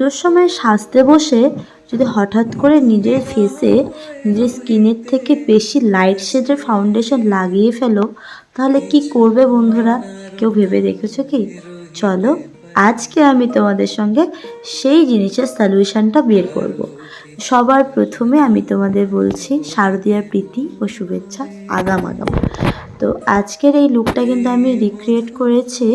পুজোর সময় সাজতে বসে যদি হঠাৎ করে নিজের ফেসে নিজের স্কিনের থেকে বেশি লাইট শেডের ফাউন্ডেশন লাগিয়ে ফেলো, তাহলে কি করবে বন্ধুরা? কেউ ভেবে দেখেছ কি? চলো, আজকে আমি তোমাদের সঙ্গে সেই জিনিসের সলিউশনটা বের করব। সবার প্রথমে আমি তোমাদের বলছি, শারদীয়ার প্রীতি ও শুভেচ্ছা, আগাম আগাম। তো আজকের এই লুকটা কিন্তু আমি রিক্রিয়েট করেছি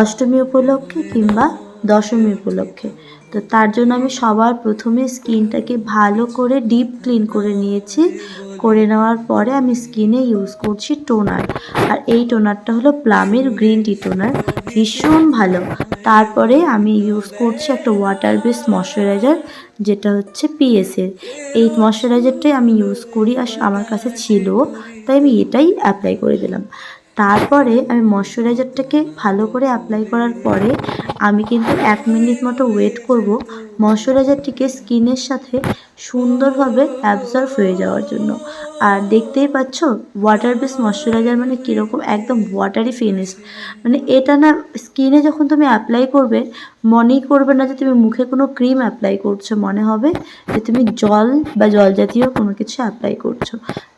অষ্টমী উপলক্ষে কিংবা দশমী উপলক্ষে। তো তার জন্য আমি সবার প্রথমে স্কিনটাকে ভালো করে ডিপ ক্লিন করে নিয়েছি। করে নেওয়ার পরে আমি স্কিনে ইউজ করছি টোনার। আর এই টোনারটা হলো প্লামের গ্রিন টি টোনার। ভীষণ ভালো। তারপরে আমি ইউজ করছি একটা ওয়াটার বেস ময়শ্চারাইজার, যেটা হচ্ছে পিএসের এই ময়শ্চারাইজারটাই আমি ইউজ করি আর আমার কাছে ছিল, তাই আমি এটাই অ্যাপ্লাই করে দিলাম। তারপরে আমি ময়শ্চারাইজারটাকে ভালো করে অ্যাপ্লাই করার পরে আমি কিন্তু এক মিনিট মতো ওয়েট করব ময়শ্চারাইজারটিকে স্কিনের সাথে সুন্দরভাবে অ্যাবজর্ভ হয়ে যাওয়ার জন্য। আর দেখতেই পাচ্ছ ওয়াটার বেস ময়শ্চারাইজার মানে কীরকম একদম ওয়াটারি ফিনিশ মানে এটা না স্কিনে যখন তুমি অ্যাপ্লাই করবে, মনেই করবে না যে তুমি মুখে কোনো ক্রিম অ্যাপ্লাই করছ। মনে হবে যে তুমি জল বা জল জাতীয় কোনো কিছু অ্যাপ্লাই করছ।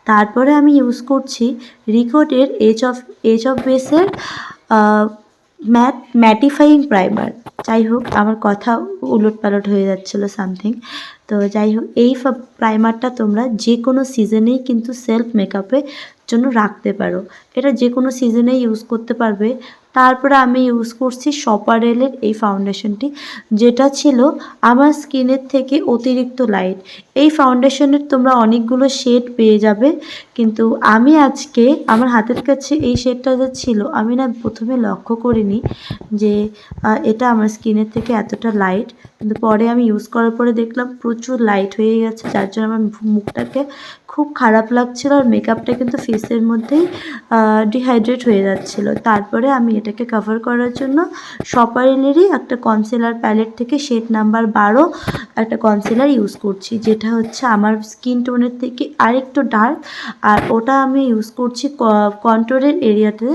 তারপরে আমি ইউজ করছি রিকোডের এজ অফ এজ অফ বেসের ম্যাট ম্যাটিফাইং প্রাইমার। যাই হোক, আমার কথা উলট পালট হয়ে যাচ্ছিল সামথিং। তো যাই হোক, এই প্রাইমারটা তোমরা যে কোনো সিজনেই কিন্তু সেলফ মেকআপের জন্য রাখতে পারো। এটা যে কোনো সিজনে ইউজ করতে পারবে। তারপরে আমি ইউজ করছি সপারেলের এই ফাউন্ডেশনটি যেটা ছিল আমার স্কিনের থেকে অতিরিক্ত লাইট এই ফাউন্ডেশনের তোমরা অনেকগুলো শেড পেয়ে যাবে, কিন্তু আমি আজকে আমার হাতের কাছে এই শেডটা যে ছিল, আমি না প্রথমে লক্ষ্য করিনি যে এটা আমার স্কিনের থেকে এতটা লাইট কিন্তু পরে আমি ইউজ করার পরে দেখলাম প্রচুর লাইট হয়ে গেছে, যার জন্য আমার মুখটাকে খুব খারাপ লাগছিল আর মেকআপটা কিন্তু ফেসের মধ্যেই ডিহাইড্রেট হয়ে যাচ্ছিল। তারপরে আমি এটাকে কভার করার জন্য সপারিলেরই একটা কনসিলার প্যালেট থেকে শেড নাম্বার বারো একটা কনসিলার ইউজ করছি, যেটা হচ্ছে আমার স্কিন টোনের থেকে আরেকটু ডার্ক আর ওটা আমি ইউজ করছি কন্ট্রোলের এরিয়াতে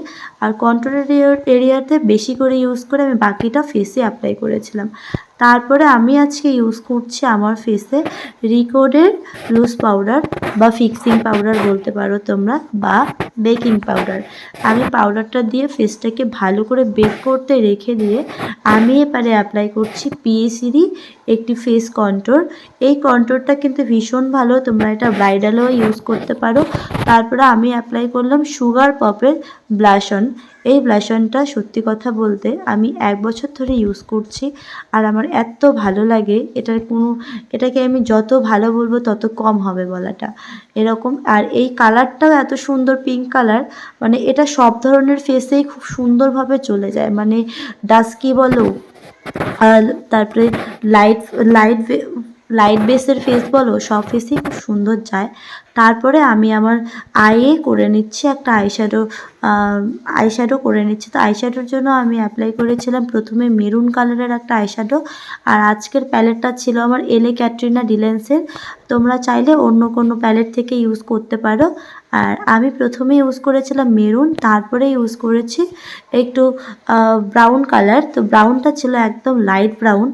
আর কন্ট্রোলের এরিয়াতে বেশি করে ইউজ করে আমি বাকিটা ফেসে অ্যাপ্লাই করেছিলাম। তারপরে আমি আজকে ইউজ করছি আমার ফেসে রিকোডের লুজ পাউডার বা ফিক্সিং পাউডার বলতে পারো তোমরা, বা বেকিং পাউডার আমি পাউডারটা দিয়ে ফেসটাকে ভালো করে বেক করতে রেখে দিয়ে আমি এবারে অ্যাপ্লাই করছি পিএসিরই একটি ফেস কন্ট্রোর এই কন্ট্রোরটা কিন্তু ভীষণ ভালো, তোমরা এটা ব্রাইডালও ইউজ করতে পারো। তারপরে আমি অ্যাপ্লাই করলাম সুগার পপের ব্লাশন এই ব্লাশনটা সত্যি কথা বলতে আমি এক বছর ধরে ইউজ করছি আর আমার এত ভালো লাগে। এটার কোনো, এটাকে আমি যত ভালো বলব তত কম হবে বলাটা। এরকম, আর এই কালারটাও এত সুন্দর পিঙ্ক কালার মানে এটা সব ধরনের ফেসেই খুব সুন্দরভাবে চলে যায়। মানে ডাস্কি বলো আর তারপরে লাইট লাইট লাইট বেসের ফেস বলো, সব ফেসেই খুব সুন্দর যায়। তারপরে আমি আমার আইয়ে করে নিচ্ছি একটা আইশ্যাডো আইশ্যাডো করে নিচ্ছি। তো আইশ্যাডোর জন্য আমি অ্যাপ্লাই করেছিলাম প্রথমে মেরুন কালারের একটা আইশ্যাডো আর আজকের প্যালেটটা ছিল আমার এলে ক্যাটরিনা ডিলেন্সের তোমরা চাইলে অন্য কোনো প্যালেট থেকে ইউজ করতে পারো। আর আমি প্রথমে ইউজ করেছিলাম মেরুন তারপরে ইউজ করেছি একটু ব্রাউন কালার তো ব্রাউনটা ছিল একদম লাইট ব্রাউন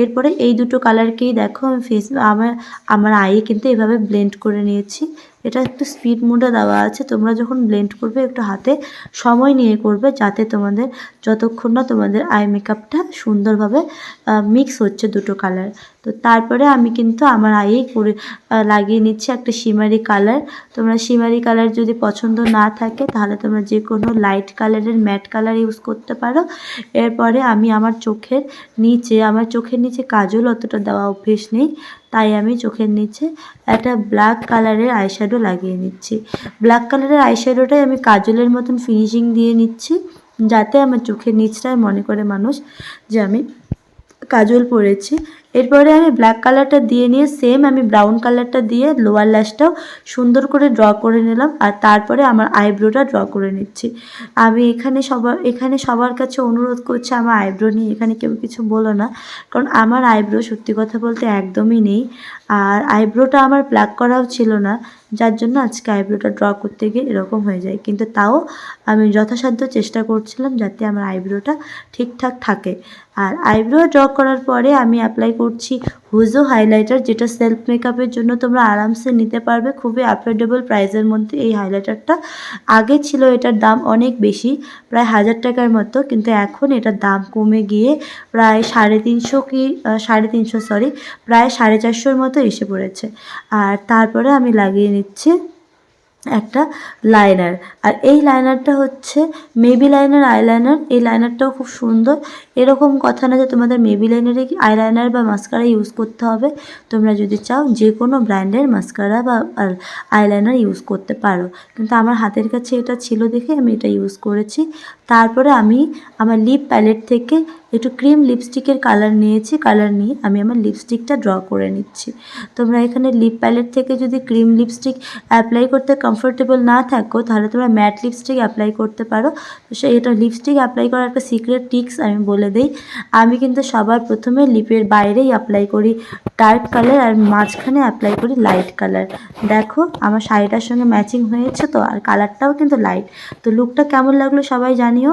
এরপরে এই দুটো কালারকেই দেখো আমি ফেস আমার আমার আইয়ে কিন্তু এভাবে ব্লেন্ড করে নিয়েছি। এটা একটু স্পিড মোডে দেওয়া আছে। তোমরা যখন ব্লেন্ড করবে, একটু হাতে সময় নিয়ে করবে যাতে তোমাদের যতক্ষণ না তোমাদের আই মেকআপটা সুন্দরভাবে মিক্স হচ্ছে দুটো কালার তো তারপরে আমি কিন্তু আমার আইয়েই করে লাগিয়ে নিচ্ছি একটা সিমারি কালার তোমরা সিমারি কালার যদি পছন্দ না থাকে, তাহলে তোমরা যে কোনো লাইট কালারের ম্যাট কালার ইউজ করতে পারো। এরপরে আমি আমার চোখের নিচে, আমার চোখের নিচে কাজল অতটা দেওয়া অভ্যেস নেই। তাই আমি চোখের নিচে একটা ব্ল্যাক কালারের আইশ্যাডো লাগিয়ে নিচ্ছি। ব্ল্যাক কালারের আইশ্যাডোটাই আমি কাজলের মতন ফিনিশিং দিয়ে নিচ্ছি, যাতে আমার চোখের নিচটায় মনে করে মানুষ যে আমি কাজল পরেছি। এরপরে আমি ব্ল্যাক কালারটা দিয়ে নিয়ে সেম আমি ব্রাউন কালারটা দিয়ে লোয়ার ল্যাশটাও সুন্দর করে ড্র করে নিলাম আর তারপরে আমার আইব্রোটা ড্র করে নিচ্ছি। আমি এখানে সবার এখানে সবার কাছে অনুরোধ করছি আমার আইব্রো নিয়ে, এখানে কেউ কিছু বলো না। কারণ আমার আইব্রো সত্যি কথা বলতে একদমই নেই। আর আইব্রোটা আমার ব্ল্যাক করাও ছিল না, যার জন্য আজকে আইব্রোটা ড্র করতে গিয়ে এরকম হয়ে যায়। কিন্তু তাও আমি যথাসাধ্য চেষ্টা করছিলাম যাতে আমার আইব্রোটা ঠিকঠাক থাকে। আর আইব্রো ড্র করার পরে আমি অ্যাপ্লাই করছি। হুজো হাইলাইটার যেটা সেলফ মেকআপের জন্য তোমরা আরামসে নিতে পারবে। খুবই অ্যাফোর্ডেবল প্রাইসের মধ্যে এই হাইলাইটারটা আগে ছিল এটার দাম অনেক বেশি, প্রায় হাজার টাকার মতো, কিন্তু এখন এটার দাম কমে গিয়ে প্রায় সাড়ে তিনশো কি সাড়ে তিনশো সরি প্রায় সাড়ে চারশোর মতো এসে পড়েছে। আর তারপরে আমি লাগিয়ে নিচ্ছি একটা লাইনার আর এই লাইনারটা হচ্ছে মেবি লাইনার আইলাইনার এই লাইনারটাও খুব সুন্দর। এরকম কথা না যে তোমাদের মেবি লাইনারে আইলাইনার বা মাস্কারা ইউজ করতে হবে। তোমরা যদি চাও যে কোনো ব্র্যান্ডের মাস্কারা বা আইলাইনার ইউজ করতে পারো। কিন্তু আমার হাতের কাছে এটা ছিল দেখে আমি এটা ইউজ করেছি। তারপরে আমি আমার লিপ প্যালেট থেকে একটু ক্রিম লিপস্টিকের কালার নিয়েছি। কালার নিয়ে আমি আমার লিপস্টিকটা ড্র করে নিচ্ছি। তোমরা এখানে লিপ প্যালেট থেকে যদি ক্রিম লিপস্টিক অ্যাপ্লাই করতে কমফোর্টেবল না থাকো, তাহলে তোমরা ম্যাট লিপস্টিক অ্যাপ্লাই করতে পারো। তো সে এটা লিপস্টিক অ্যাপ্লাই করার একটা সিক্রেট টিক্স আমি বলে দিই। আমি কিন্তু সবার প্রথমে লিপের বাইরেই অ্যাপ্লাই করি ডার্ক কালার আর মাঝখানে অ্যাপ্লাই করি লাইট কালার দেখো, আমার শাড়িটার সঙ্গে ম্যাচিং হয়েছে তো, আর কালারটাও কিন্তু লাইট তো লুকটা কেমন লাগল সবাই জানিও।